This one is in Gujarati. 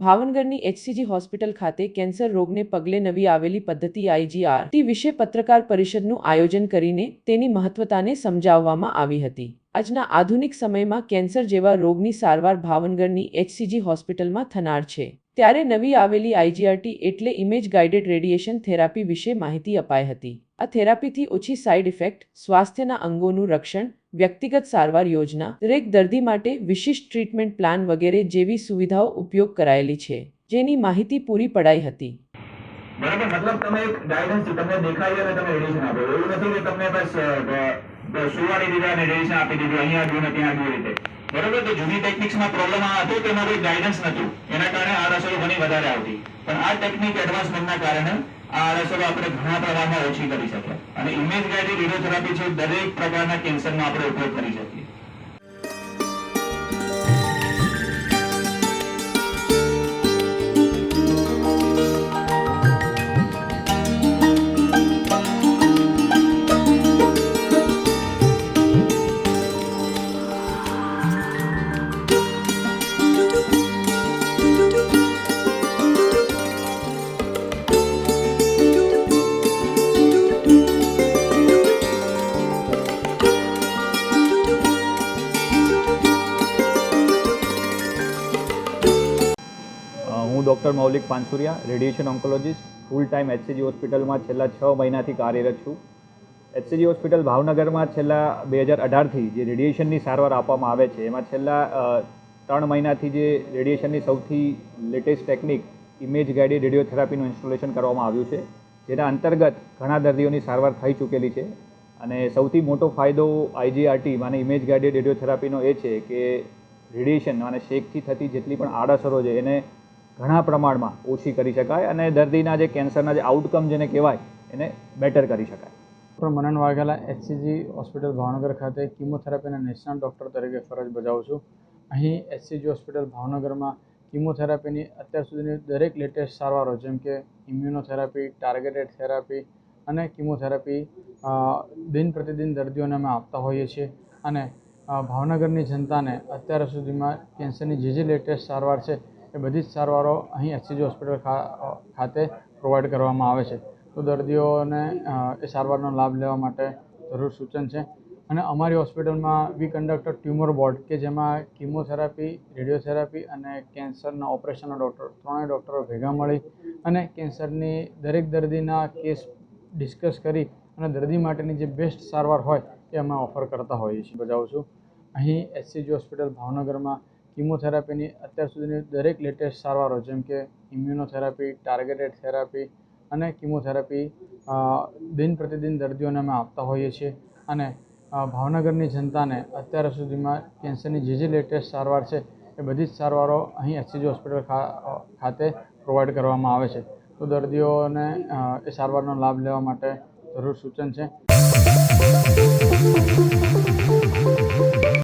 ભાવનગરની એચસીજી હોસ્પિટલ ખાતે કેન્સર રોગને પગલે નવી આવેલી પદ્ધતિ આઈજીઆર ટી વિશે પત્રકાર પરિષદનું આયોજન કરીને તેની મહત્વતાને સમજાવવામાં આવી હતી. આજના આધુનિક સમયમાં કેન્સર જેવા રોગની સારવાર ભાવનગરની એચસીજી હોસ્પિટલમાં થનાર છે. ત્યારે નવી આવેલી આઈજીઆરટી એટલે ઇમેજ ગાઇડેડ રેડિયેશન થેરાપી વિશે માહિતી અપાઈ હતી. આ થેરાપીથી ઓછી સાઇડ ઇફેક્ટ, સ્વાસ્થ્યના અંગોનું રક્ષણ, વ્યક્તિગત સારવાર યોજના, દરેક દર્દી માટે વિશિષ્ટ ટ્રીટમેન્ટ પ્લાન વગેરે જેવી સુવિધાઓ ઉપયોગ કરાયેલી છે, જેની માહિતી પૂરી પડાઈ હતી. બરાબર, મતલબ તમે એક ગાઈડન્સ તમને દેખાય અને તમે રેડિયેશન આપો. એવું નથી કે તમને બસ સુવાની દીધા અને રેડિયેશન આપી દીધું, અહીંયા ને ત્યાં જુઓ રીતે. બરોબર, તો જૂની ટેકનિક્સમાં પ્રોબ્લેમ આ હતો તેમાં કોઈ ગાઈડન્સ નતું એના કારણે આ અસરો ઘણી વધારે આવતી. પણ આ ટેકનિક એડવાન્સમેન્ટના કારણે આ રસોડું આપણે ઘણા પ્રકારમાં ઓછી કરી શકીએ. અને ઇમેજ ગાઈડેડ રેડિયોથેરાપી છે દરેક પ્રકારના કેન્સરનો આપણે ઉપયોગ કરી શકીએ. Doctor Maulik Pansuriya, radiation oncologist full time HCG હોસ્પિટલમાં છેલ્લા છ મહિનાથી કાર્યરત છું. એચસીજી હોસ્પિટલ ભાવનગરમાં છેલ્લા બે હજાર અઢારથી જે રેડિયેશનની સારવાર આપવામાં આવે છે, એમાં છેલ્લા ત્રણ મહિનાથી જે રેડિયેશનની સૌથી લેટેસ્ટ ટેકનિક, ઇમેજ ગાઇડેડ રેડિયોથેરાપીનું ઇન્સ્ટોલેશન કરવામાં આવ્યું છે, જેના અંતર્ગત ઘણા દર્દીઓની સારવાર થઈ ચૂકેલી છે. અને સૌથી મોટો ફાયદો આઈજીઆરટી માને ઇમેજ ગાઇડેડ રેડિયોથેરાપીનો એ છે કે રેડિયેશન અને શેકથી થતી જેટલી પણ આડઅસરો છે, એને ઘણા પ્રમાણમાં ઓછી કરી શકાય અને દર્દીના જે કેન્સરના જે આઉટકમ જેને કહેવાય, એને બેટર કરી શકાય. Doctor Manan Vaghela HCG hospital Bhavnagar ખાતે કિમોથેરાપીના નિષ્ણાત ડૉક્ટર તરીકે ફરજ બજાવું છું. અહીં એચસીજી હોસ્પિટલ ભાવનગરમાં કિમોથેરાપીની અત્યાર સુધીની દરેક લેટેસ્ટ સારવારો, જેમ કે ઇમ્યુનોથેરાપી ટાર્ગેટેડ થેરાપી અને કિમોથેરાપી દિન પ્રતિદિન દર્દીઓને અમે આપતા હોઈએ છીએ અને ભાવનગરની જનતાને અત્યાર સુધીમાં કેન્સરની જે જે લેટેસ્ટ સારવાર છે એ બધી જ સારવારો અહીં એસસીજી હોસ્પિટલ ખાતે પ્રોવાઈડ કરવામાં આવે છે. તો દર્દીઓને એ સારવારનો લાભ લેવા માટે જરૂર સૂચન છે. અને અમારી હોસ્પિટલમાં વી કન્ડક્ટ ટ્યુમર બોર્ડ કે જેમાં કિમોથેરાપી, રેડિયોથેરાપી અને કેન્સરના ઓપરેશનના ડૉક્ટર, ત્રણેય ડૉક્ટરો ભેગા મળી અને કેન્સરની દરેક દર્દીના કેસ ડિસ્કસ કરી અને દર્દી માટેની જે બેસ્ટ સારવાર હોય એ અમે ઓફર કરતા હોઈએ છીએ. બજાવું છું. અહીં એસસીજી હોસ્પિટલ ભાવનગરમાં કિમોથેરાપીની અત્યાર સુધીની દરેક લેટેસ્ટ સારવારો, જેમ કે ઇમ્યુનોથેરાપી ટાર્ગેટેડ થેરાપી અને કિમોથેરાપી દિન પ્રતિદિન દર્દીઓને અમે આપતા હોઈએ છીએ. અને ભાવનગરની જનતાને અત્યાર સુધીમાં કેન્સરની જે જે લેટેસ્ટ સારવાર છે, એ બધી જ સારવારો અહીં એસસીજી હોસ્પિટલ ખાતે પ્રોવાઈડ કરવામાં આવે છે. તો દર્દીઓને એ સારવારનો લાભ લેવા માટે જરૂર સૂચન છે.